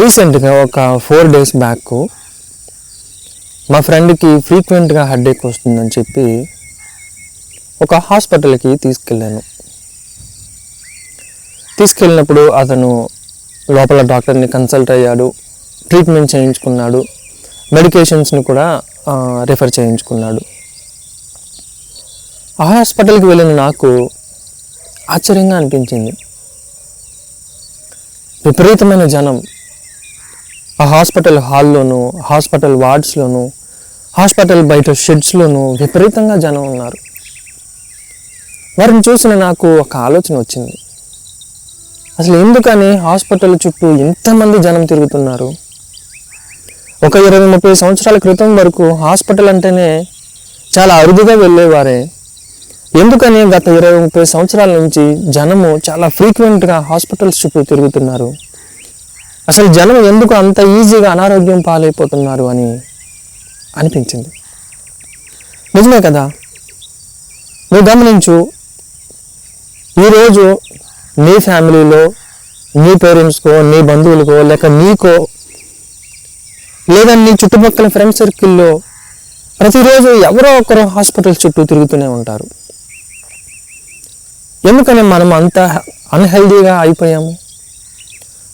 రీసెంట్గా ఒక four days back మా ఫ్రెండ్కి ఫ్రీక్వెంట్గా హెడేక్ వస్తుందని చెప్పి ఒక హాస్పిటల్కి తీసుకెళ్ళాను. తీసుకెళ్ళినప్పుడు అతను లోపల డాక్టర్ని కన్సల్ట్ అయ్యాడు ట్రీట్మెంట్ చేయించుకున్నాడు మెడికేషన్స్ని కూడా రిఫర్ చేయించుకున్నాడు. ఆ హాస్పిటల్కి వెళ్ళిన నాకు ఆశ్చర్యంగా అనిపించింది. విపరీతమైన జనం ఆ హాస్పిటల్ హాల్లోనూ హాస్పిటల్ వార్డ్స్లోనూ హాస్పిటల్ బయట షెడ్స్లోనూ విపరీతంగా జనం ఉన్నారు. వారిని చూసిన నాకు ఒక ఆలోచన వచ్చింది. అసలు ఎందుకని హాస్పిటల్ చుట్టూ ఇంతమంది జనం తిరుగుతున్నారు? ఒక ఇరవై ముప్పై సంవత్సరాల క్రితం వరకు హాస్పిటల్ అంటేనే చాలా అరుదుగా వెళ్ళేవారే. ఎందుకని గత ఇరవై ముప్పై సంవత్సరాల నుంచి జనము చాలా ఫ్రీక్వెంట్గా హాస్పిటల్స్ చుట్టూ తిరుగుతున్నారు? అసలు జనం ఎందుకు అంత ఈజీగా అనారోగ్యం పాలైపోతున్నారు అని అనిపించింది. నిజమే కదా? నువ్వు గమనించు ఈరోజు నీ ఫ్యామిలీలో నీ పేరెంట్స్కో నీ బంధువులకో లేక నీకో లేదా నీ చుట్టుపక్కల ఫ్రెండ్ సర్కిల్లో ప్రతిరోజు ఎవరో ఒకరు హాస్పిటల్ చుట్టూ తిరుగుతూనే ఉంటారు. ఎందుకని మనం అంత అన్హెల్దీగా అయిపోయాము?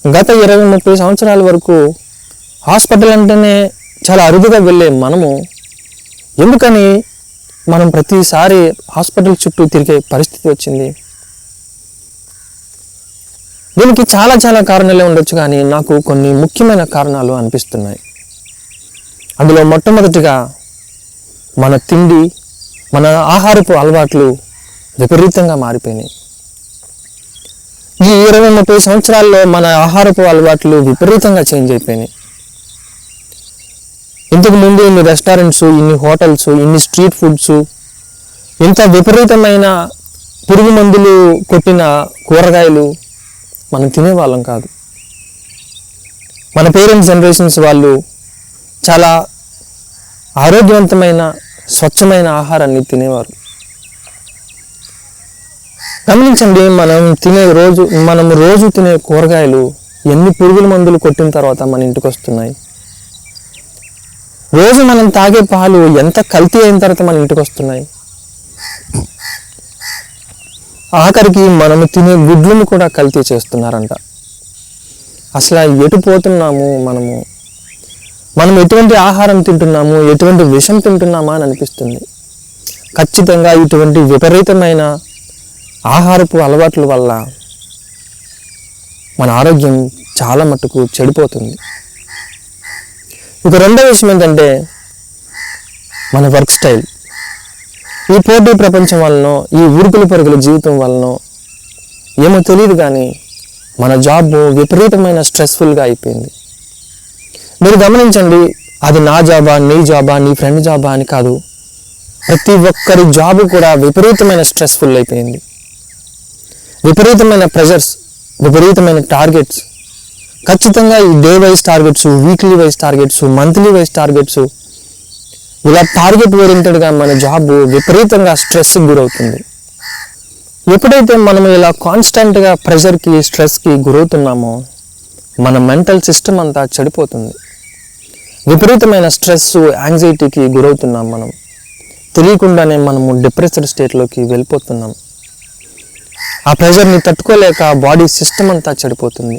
గత ఇరవై ముప్పై సంవత్సరాల వరకు హాస్పిటల్ అంటేనే చాలా అరుదుగా వెళ్ళే మనము. ఎందుకని మనం ప్రతిసారి హాస్పిటల్ చుట్టూ తిరిగే పరిస్థితి వచ్చింది? దీనికి చాలా చాలా కారణాలే ఉండొచ్చు కానీ నాకు కొన్ని ముఖ్యమైన కారణాలు అనిపిస్తున్నాయి. అందులో మొట్టమొదటిగా మన తిండి మన ఆహారపు అలవాట్లు విపరీతంగా మారిపోయినాయి. ఈ ఇరవై ముప్పై సంవత్సరాల్లో మన ఆహారపు అలవాట్లు విపరీతంగా చేంజ్ అయిపోయినాయి. ఇంతకు ముందు ఇన్ని రెస్టారెంట్స్ ఇన్ని హోటల్స్ ఇన్ని స్ట్రీట్ ఫుడ్స్ ఇంత విపరీతమైన పురుగు మందులు కొట్టిన కూరగాయలు మనం తినేవాళ్ళం కాదు. మన పేరెంట్స్ జనరేషన్స్ వాళ్ళు చాలా ఆరోగ్యవంతమైన స్వచ్ఛమైన ఆహారాన్ని తినేవారు. గమనించండి మనం తినే రోజు మనం రోజు తినే కూరగాయలు ఎన్ని పురుగుల మందులు కొట్టిన తర్వాత మన ఇంటికి వస్తున్నాయి? రోజు మనం తాగే పాలు ఎంత కల్తీ అయిన తర్వాత మన ఇంటికి వస్తున్నాయి? ఆఖరికి మనము తినే గుడ్లను కూడా కల్తీ చేస్తున్నారంట. అసలు ఎటు పోతున్నాము మనము? మనం ఎటువంటి ఆహారం తింటున్నాము? ఎటువంటి విషం తింటున్నామా అని అనిపిస్తుంది. ఖచ్చితంగా ఇటువంటి విపరీతమైన ఆహారపు అలవాట్ల వల్ల మన ఆరోగ్యం చాలా మట్టుకు చెడిపోతుంది. ఇక రెండో విషయం ఏంటంటే మన వర్క్ స్టైల్ ఈ పోటీ ప్రపంచం వలన ఈ ఉరుకుల పరుగుల జీవితం వలన ఏమో తెలియదు కానీ మన జాబ్ విపరీతమైన స్ట్రెస్ఫుల్గా అయిపోయింది. మీరు గమనించండి అది నా జాబా నీ జాబా నీ ఫ్రెండ్ జాబా అని కాదు. ప్రతి ఒక్కరి జాబ్ కూడా విపరీతమైన స్ట్రెస్ఫుల్ అయిపోయింది. విపరీతమైన ప్రెజర్స్ విపరీతమైన టార్గెట్స్. ఖచ్చితంగా ఈ day wise targets weekly wise targets monthly wise targets ఇలా టార్గెట్ ఓరియంటెడ్గా మన జాబ్ విపరీతంగా స్ట్రెస్కి గురవుతుంది. ఎప్పుడైతే మనం ఇలా కాన్స్టెంట్గా ప్రెషర్కి స్ట్రెస్కి గురవుతున్నామో మన మెంటల్ సిస్టమ్ అంతా చెడిపోతుంది. విపరీతమైన స్ట్రెస్ యాంగ్జైటీకి గురవుతున్నాం మనం. తెలియకుండానే మనము డిప్రెస్డ్ స్టేట్లోకి వెళ్ళిపోతున్నాం. ఆ ప్రెషర్ని తట్టుకోలేక బాడీ సిస్టమ్ అంతా చెడిపోతుంది.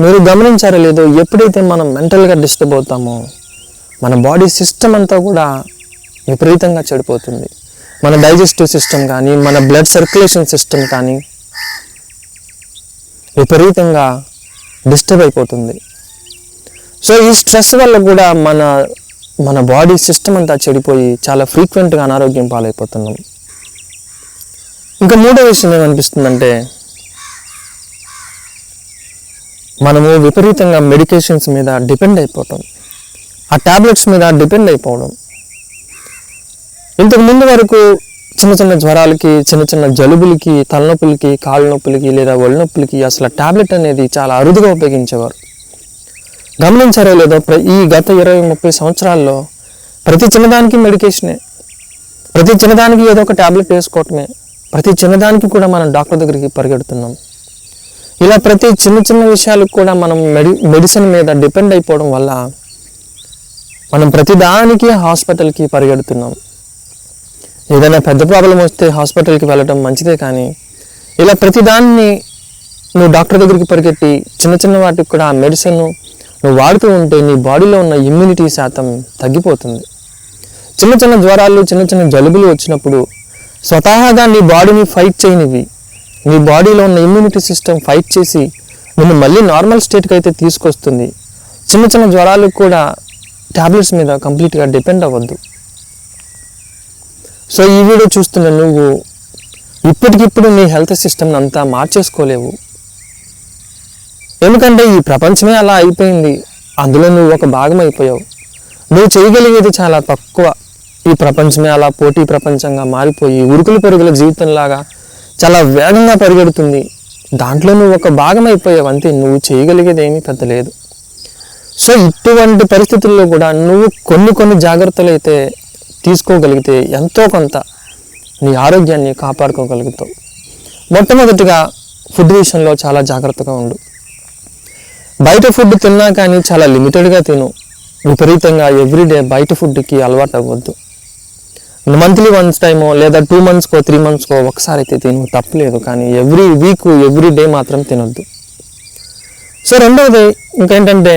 మీరు గమనించారో లేదో ఎప్పుడైతే మనం మెంటల్గా డిస్టర్బ్ అవుతామో మన బాడీ సిస్టమ్ అంతా కూడా విపరీతంగా చెడిపోతుంది. మన డైజెస్టివ్ సిస్టమ్ కానీ మన బ్లడ్ సర్క్యులేషన్ సిస్టమ్ కానీ విపరీతంగా డిస్టర్బ్ అయిపోతుంది. సో ఈ స్ట్రెస్ వల్ల కూడా మన మన బాడీ సిస్టమ్ అంతా చెడిపోయి చాలా ఫ్రీక్వెంట్గా అనారోగ్యం పాలైపోతున్నాం. ఇంకా మూడో విషయం ఏమనిపిస్తుందంటే మనము విపరీతంగా మెడికేషన్స్ మీద డిపెండ్ అయిపోవటం ఆ ట్యాబ్లెట్స్ మీద డిపెండ్ అయిపోవడం. ఇంతకు ముందు వరకు చిన్న చిన్న జ్వరాలకి చిన్న చిన్న జలుబులకి తలనొప్పులకి కాళ్ళ నొప్పులకి లేదా ఒళ్ళు నొప్పులకి అసలు ట్యాబ్లెట్ అనేది చాలా అరుదుగా ఉపయోగించేవారు. గమనించారో లేదో ప్ర- ఈ గత ఇరవై ముప్పై సంవత్సరాల్లో ప్రతి చిన్నదానికి మెడికేషనే. ప్రతి చిన్నదానికి ఏదో ఒక టాబ్లెట్ వేసుకోవటమే. ప్రతి చిన్నదానికి కూడా మనం డాక్టర్ దగ్గరికి పరిగెడుతున్నాం. ఇలా ప్రతి చిన్న చిన్న విషయాలకు కూడా మనం మెడి మెడిసిన్ మీద డిపెండ్ అయిపోవడం వల్ల మనం ప్రతిదానికి హాస్పిటల్కి పరిగెడుతున్నాం. ఏదైనా పెద్ద ప్రాబ్లం వస్తే హాస్పిటల్కి వెళ్ళడం మంచిదే కానీ ఇలా ప్రతిదాన్ని నువ్వు డాక్టర్ దగ్గరికి పరిగెట్టి చిన్న చిన్న వాటికి కూడా ఆ మెడిసిన్ నువ్వు వాడుతూ ఉంటే నీ బాడీలో ఉన్న ఇమ్యూనిటీ శాతం తగ్గిపోతుంది. చిన్న చిన్న జ్వరాలు చిన్న చిన్న జలుబులు వచ్చినప్పుడు స్వతహాగా నీ బాడీని ఫైట్ చేయనివి. నీ బాడీలో ఉన్న ఇమ్యూనిటీ సిస్టమ్ ఫైట్ చేసి నిన్ను మళ్ళీ నార్మల్ స్టేట్కి అయితే తీసుకొస్తుంది. చిన్న చిన్న జ్వరాలకు కూడా టాబ్లెట్స్ మీద కంప్లీట్గా డిపెండ్ అవ్వద్దు. సో ఈ వీడియో చూస్తున్న నువ్వు ఇప్పటికిప్పుడు నీ హెల్త్ సిస్టమ్ని అంతా మార్చేసుకోలేవు. ఎందుకంటే ఈ ప్రపంచమే అలా అయిపోయింది. అందులో నువ్వు ఒక భాగం అయిపోయావు. నువ్వు చేయగలిగేది చాలా తక్కువ. ఈ ప్రపంచమే అలా పోటీ ప్రపంచంగా మారిపోయి ఉరుకులు పరుగుల జీవితంలాగా చాలా వేగంగా పరిగెడుతుంది. దాంట్లో నువ్వు ఒక భాగం అయిపోయావు అంతే. నువ్వు చేయగలిగేది ఏమీ పెద్ద లేదు. సో ఇటువంటి పరిస్థితుల్లో కూడా నువ్వు కొన్ని కొన్ని జాగ్రత్తలు అయితే తీసుకోగలిగితే ఎంతో కొంత నీ ఆరోగ్యాన్ని కాపాడుకోగలుగుతావు. మొట్టమొదటిగా ఫుడ్ విషయంలో చాలా జాగ్రత్తగా ఉండు. బయట ఫుడ్ తిన్నా కానీ చాలా లిమిటెడ్గా తిను. విపరీతంగా ఎవ్రీడే బయట ఫుడ్కి అలవాటు అవ్వద్దు మంత్లీ వన్స్ టైమో లేదా టూ మంత్స్కో త్రీ మంత్స్కో ఒకసారి అయితే తిను. తప్పలేదు కానీ ఎవ్రీ వీక్ ఎవ్రీ డే మాత్రం తినొద్దు. సో రెండవది ఇంకేంటంటే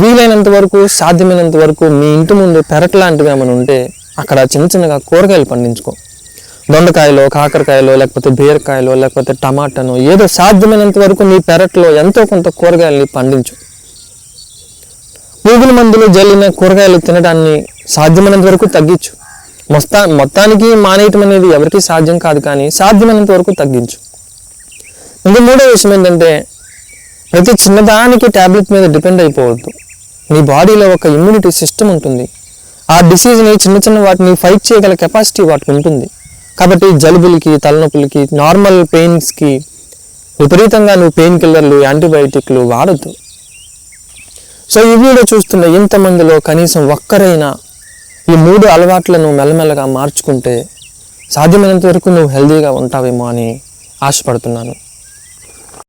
వీలైనంత వరకు సాధ్యమైనంత వరకు మీ ఇంటి ముందు పెరట్ లాంటివి ఏమైనా ఉంటే అక్కడ చిన్న చిన్నగా కూరగాయలు పండించుకో. దొండకాయలో కాకరకాయలో లేకపోతే బీరకాయలో లేకపోతే టమాటాను ఏదో సాధ్యమైనంత వరకు నీ పెరట్లో ఎంతో కొంత కూరగాయలని పండించు. పురుగుల మందులు జల్లిన కూరగాయలు తినడాన్ని సాధ్యమైనంత వరకు తగ్గించు. మొత్తా మొత్తానికి మానేయటం అనేది ఎవరికీ సాధ్యం కాదు కానీ సాధ్యమైనంత వరకు తగ్గించు. ఇంకా మూడో విషయం ఏంటంటే ప్రతి చిన్నదానికి ట్యాబ్లెట్ మీద డిపెండ్ అయిపోవద్దు. నీ బాడీలో ఒక ఇమ్యూనిటీ సిస్టమ్ ఉంటుంది. ఆ డిసీజ్ని చిన్న చిన్న వాటిని ఫైట్ చేయగల కెపాసిటీ వాటికి ఉంటుంది. కాబట్టి జలుబులకి తలనొప్పులకి నార్మల్ పెయిన్స్కి విపరీతంగా నువ్వు పెయిన్ కిల్లర్లు యాంటీబయాటిక్లు వాడద్దు. సో ఈ వీడియో చూస్తున్న ఇంతమందిలో కనీసం ఒక్కరైనా ఈ మూడు అలవాట్లను మెల్లమెల్లగా మార్చుకుంటే సాధ్యమైనంత వరకు నువ్వు హెల్దీగా ఉంటావేమో అని ఆశపడుతున్నాను.